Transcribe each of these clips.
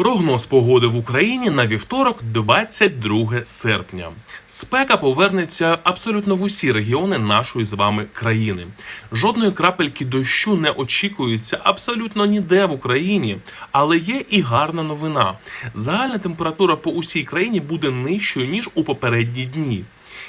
Прогноз погоди в Україні на вівторок, 22 серпня. Спека повернеться абсолютно в усі регіони нашої з вами країни. Жодної крапельки дощу не очікується абсолютно ніде в Україні, але є і гарна новина. Загальна температура по усій країні буде нижчою ніж у попередні дні.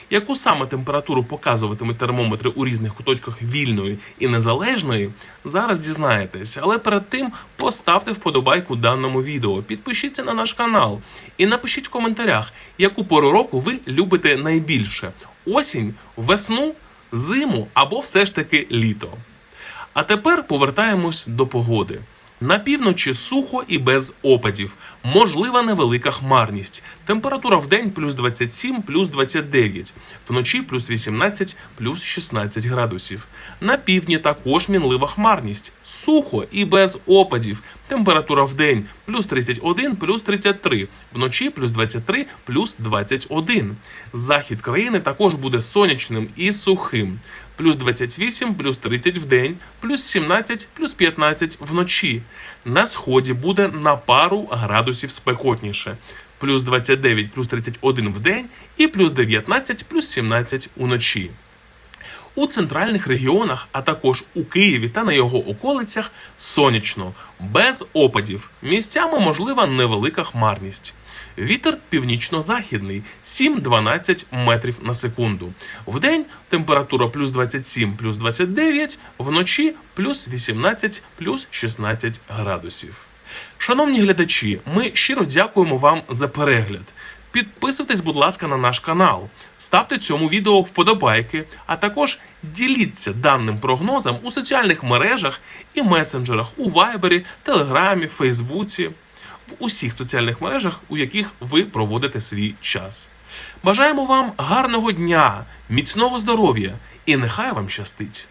Яку саме температуру показуватимуть термометри у різних куточках вільної і незалежної, зараз дізнаєтесь. Але перед тим поставте вподобайку даному відео, підпишіться на наш канал і напишіть в коментарях, яку пору року ви любите найбільше: осінь, весну, зиму або все ж таки літо. А тепер повертаємось до погоди. На півночі сухо і без опадів. Можлива невелика хмарність. Температура в день плюс 27, плюс 29, вночі плюс 18, плюс 16 градусів. На півдні також мінлива хмарність. Сухо і без опадів. Температура в день плюс 31, плюс 33, вночі плюс 23, плюс 21. Захід країни також буде сонячним і сухим. Плюс 28, плюс 30 в день, плюс 17, плюс 15 вночі. На сході буде на пару градусів спекотніше. Плюс 29, плюс 31 в день і плюс 19, плюс 17 уночі. У центральних регіонах, а також у Києві та на його околицях сонячно, без опадів. Місцями можлива невелика хмарність. Вітер північно-західний 7-12 метрів на секунду. Вдень температура плюс 27, плюс 29, вночі плюс 18, плюс 16 градусів. Шановні глядачі, ми щиро дякуємо вам за перегляд. Підписуйтесь, будь ласка, на наш канал, ставте цьому відео вподобайки, а також діліться даним прогнозом у соціальних мережах і месенджерах у Вайбері, Телеграмі, Фейсбуці, в усіх соціальних мережах, у яких ви проводите свій час. Бажаємо вам гарного дня, міцного здоров'я і нехай вам щастить!